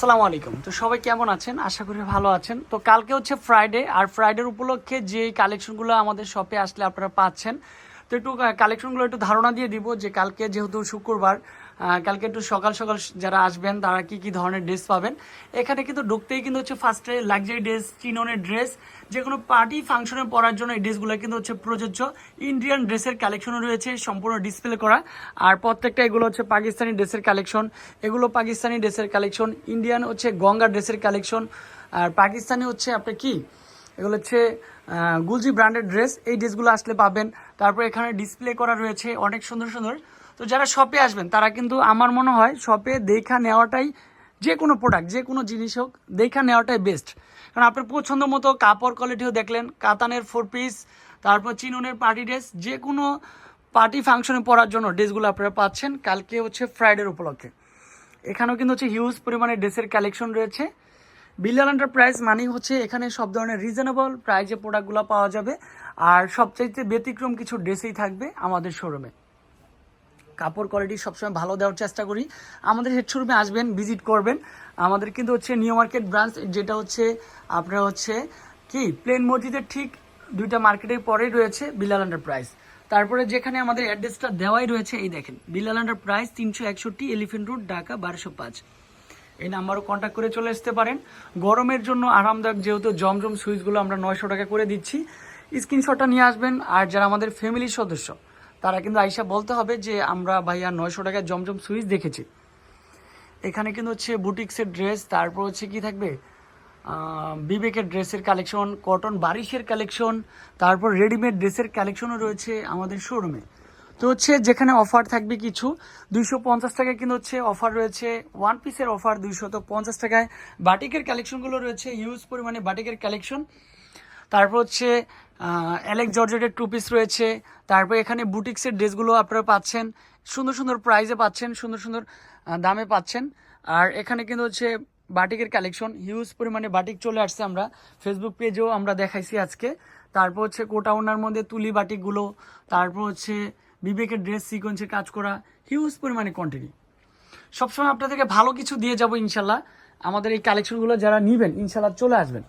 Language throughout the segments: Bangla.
আসসালামু আলাইকুম। তো সবাই কেমন আছেন? আশা করি ভালো আছেন। তো কালকে হচ্ছে ফ্রাইডে আর ফ্রাইডের উপলক্ষে যে কালেকশনগুলো আমাদের শপে আসলে আপনারা পাচ্ছেন, তো একটু কালেকশনগুলো একটু ধারণা দিয়ে দিব যে কালকে যেহেতু শুক্রবার কালকে একটু সকাল সকাল যারা আসবেন, তারা কি কি ধরনের ড্রেস পাবেন? এখানে কিন্তু ঢুকতেই কিন্তু হচ্ছে ফার্স্টে লাক্সারি ড্রেস চিননের ড্রেস যে কোনো পার্টি ফাংশনে পরার জন্য এই ড্রেসগুলো কিন্তু হচ্ছে প্রযোজ্য। ইন্ডিয়ান ড্রেসের কালেকশনও রয়েছে, সম্পূর্ণ ডিসপ্লে করা। আর প্রত্যেকটা এগুলো হচ্ছে পাকিস্তানি ড্রেসের কালেকশন এগুলো পাকিস্তানি ড্রেসের কালেকশন ইন্ডিয়ান হচ্ছে গঙ্গা ড্রেসের কালেকশন আর পাকিস্তানি হচ্ছে আপনি কি? এগুলো হচ্ছে গুলজি ব্র্যান্ডের ড্রেস এই ড্রেসগুলো আসলে পাবেন। তারপর এখানে ডিসপ্লে করা রয়েছে, অনেক সুন্দর সুন্দর। তো যারা শপে আসবেন, তারা কিন্তু আমার মনে হয় শপে দেখা নেওয়াটাই যে কোনো প্রোডাক্ট যে কোনো জিনিস হোক, দেখা নেওয়াটাই বেস্ট কারণ আপনার পছন্দ মতো কাপড় কোয়ালিটিও দেখলেন, কাতানের ফোর পিস তারপর চিনুনের পার্টি ড্রেস যে কোনো পার্টি ফাংশনে পরার জন্য ড্রেসগুলো আপনারা পাচ্ছেন, কালকে হচ্ছে ফ্রাইডের উপলক্ষে। এখানেও কিন্তু হচ্ছে হিউজ পরিমাণে ড্রেসের কালেকশন রয়েছে। বিলিয়ন এন্টারপ্রাইজ মানেই হচ্ছে এখানে সব ধরনের রিজনেবল প্রাইজে প্রোডাক্টগুলো পাওয়া যাবে। আর সবচাইতে ব্যতিক্রম কিছু ড্রেসই থাকবে আমাদের শোরুমে কাপড় কোয়ালিটি সবসময় ভালো দেওয়ার চেষ্টা করি। আমাদের হেড শোরুমে আসবেন ভিজিট করবেন। আমাদের কিন্তু হচ্ছে নিউ মার্কেট ব্রাঞ্চ যেটা হচ্ছে আপনার হচ্ছে কি? প্লেন মসজিদের ঠিক দুইটা মার্কেটের পরেই রয়েছে বিলাল এন্টারপ্রাইজ তারপরে যেখানে আমাদের অ্যাড্রেসটা দেওয়াই রয়েছে, এই দেখেন বিলাল এন্টারপ্রাইজ তিনশো একষট্টি এলিফেন্ট রোড ঢাকা বারোশো পাঁচ। এই নাম্বারও কন্ট্যাক্ট করে চলে আসতে পারেন। গরমের জন্য আরামদায়ক যেহেতু জমজম সুইচগুলো আমরা নয়শো টাকা করে দিচ্ছি স্ক্রিনশটটা নিয়ে আসবেন। আর যারা আমাদের ফ্যামিলির সদস্য তারা কিন্তু আইসা বলতে হবে যে আমরা ভাইয়া নয়শো টাকায় জমজম সুইচ দেখেছি। এখানে কিন্তু হচ্ছে বুটিক্সের ড্রেস, তারপর হচ্ছে কি থাকবে? বিবেকের ড্রেসের কালেকশন, কটন বারিশের কালেকশন, তারপর রেডিমেড ড্রেসের কালেকশনও রয়েছে আমাদের শোরুমে। তো হচ্ছে যেখানে অফার থাকবে কিছু, দুইশো পঞ্চাশ টাকায় কিন্তু হচ্ছে অফার রয়েছে ওয়ান পিসের অফার দুইশত পঞ্চাশ টাকায়। বাটিকের কালেকশনগুলো রয়েছে হিউজ পরিমাণে বাটিকের কালেকশন। তারপর হচ্ছে অ্যালেক্স জর্জেটের টু পিস রয়েছে। তারপর এখানে বুটিক্সের ড্রেসগুলো আপনারা পাচ্ছেন। সুন্দর সুন্দর প্রাইজে পাচ্ছেন, সুন্দর সুন্দর দামে পাচ্ছেন। আর এখানে কিন্তু হচ্ছে বাটিকের কালেকশন হিউজ পরিমাণে বাটিক চলে আসছে আমরা। ফেসবুক পেজেও আমরা দেখাইছি আজকে। তারপর হচ্ছে কোটাউনার মধ্যে তুলি বাটিকগুলো তারপর হচ্ছে বিবেকের ড্রেস সিকোয়েন্সে কাজ করা হিউজ পরিমাণে কোয়ান্টিটি সবসময় আপনাদেরকে ভালো কিছু দিয়ে যাব ইনশাল্লাহ। আমাদের এই কালেকশনগুলো যারা নিবেন, ইনশাল্লাহ চলে আসবেন।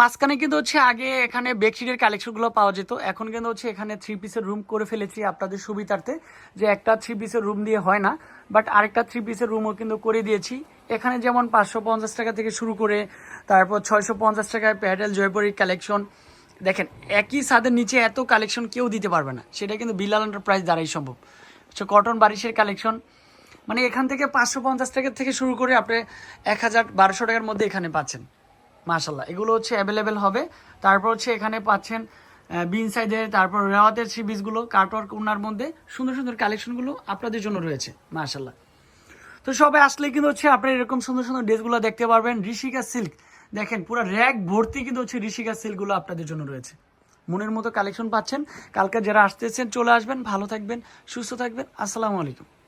মাঝখানে কিন্তু হচ্ছে আগে এখানে বেডশিটের কালেকশনগুলো পাওয়া যেত। এখন কিন্তু হচ্ছে এখানে থ্রি পিসের রুম করে ফেলেছি আপনাদের সুবিধার্থে, যে একটা থ্রি পিসের রুম দিয়ে হয় না বাট আরেকটা থ্রি পিসের রুমও কিন্তু করে দিয়েছি। এখানে যেমন পাঁচশো পঞ্চাশ টাকা থেকে শুরু করে, তারপর ছয়শো পঞ্চাশ টাকায় প্যাডেল জয়পুরের কালেকশন দেখেন, একই ছাদের নিচে এত কালেকশন কেউ দিতে পারবে না। সেটা কিন্তু বিলাল এন্টারপ্রাইজ দ্বারাই সম্ভব। হচ্ছে কটন বারিশের কালেকশন মানে এখান থেকে পাঁচশো পঞ্চাশ টাকা থেকে শুরু করে আপনি এক হাজার বারোশো টাকার মধ্যে এখানে পাচ্ছেন। মাশাল্লাহ এগুলো হচ্ছে অ্যাভেলেবেল হবে। তারপর হচ্ছে এখানে পাচ্ছেন বিন সাইডের তারপর রেওয়াতের থ্রি পিসগুলো কাটওয়ার্ক ওনার মধ্যে, সুন্দর সুন্দর কালেকশনগুলো আপনাদের জন্য রয়েছে মাশাল্লাহ তো সবাই আসলে কিন্তু হচ্ছে আপনারা এরকম সুন্দর সুন্দর ড্রেসগুলো দেখতে পারবেন, ঋষিকা সিল্ক দেখেন, পুরো র্যাক ভর্তি কিন্তু হচ্ছে ঋষিকা সিল্কগুলো আপনাদের জন্য রয়েছে। মনের মতো কালেকশন পাচ্ছেন। কালকে যারা আসতেছেন, চলে আসবেন, ভালো থাকবেন, সুস্থ থাকবেন। আসসালামু আলাইকুম।